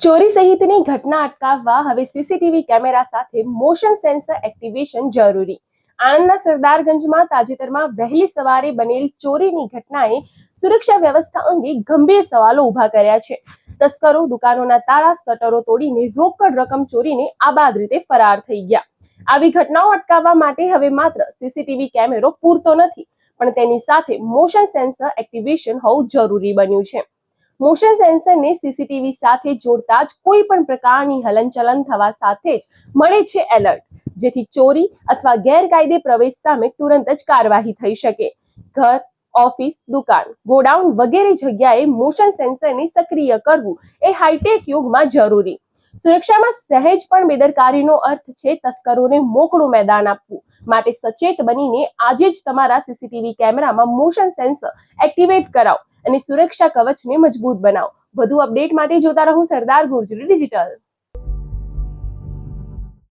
ચોરી સહિતની ઘટના અટકાવવા હવે સીસીટીવી કેમેરા સાથે મોશન સેન્સર એક્ટિવેશન જરૂરી. આણંદના સરદારગંજમાં તાજેતરમાં વહેલી સવારે બનેલ ચોરીની ઘટનાએ સુરક્ષા વ્યવસ્થા અંગે ગંભીર સવાલો ઊભા કર્યા છે. તસ્કરો દુકાનોના તાળા, શટરો તોડીને રોકડ રકમ ચોરીને આબાદ રીતે ફરાર થઈ ગયા. આવી ઘટનાઓ અટકાવવા માટે હવે માત્ર સીસીટીવી કેમેરો પૂરતો નથી, પણ તેની સાથે મોશન સેન્સર એક્ટિવેશન હોવું જરૂરી બન્યું છે. મોશન સેન્સરને સીસીટીવી સાથે જોડતા જ કોઈ પણ પ્રકારની હલનચલન થવા સાથે જ મળે છે એલર્ટ જેથી ચોરી અથવા ગેરકાયદે પ્રવેશ સામે તુરંત જ કાર્યવાહી થઈ શકે. ઘર, ઓફિસ, દુકાન, ગોડાઉન વગેરે જગ્યાએ મોશન સેન્સરને સક્રિય કરવું એ હાઈટેક યુગમાં જરૂરી. સુરક્ષામાં સહેજ પણ બેદરકારીનો અર્થ છે તસ્કરોને મોકળું મેદાન આપવું. માટે સચેત બનીને આજે જ તમારા સીસીટીવી કેમેરામાં મોશન સેન્સર એક્ટિવેટ કરાવો. અને સુરક્ષા કવચને મજબૂત બનાવો. વધુ અપડેટ માટે જોતા રહો સરદાર ગુર્જરી ડિજિટલ.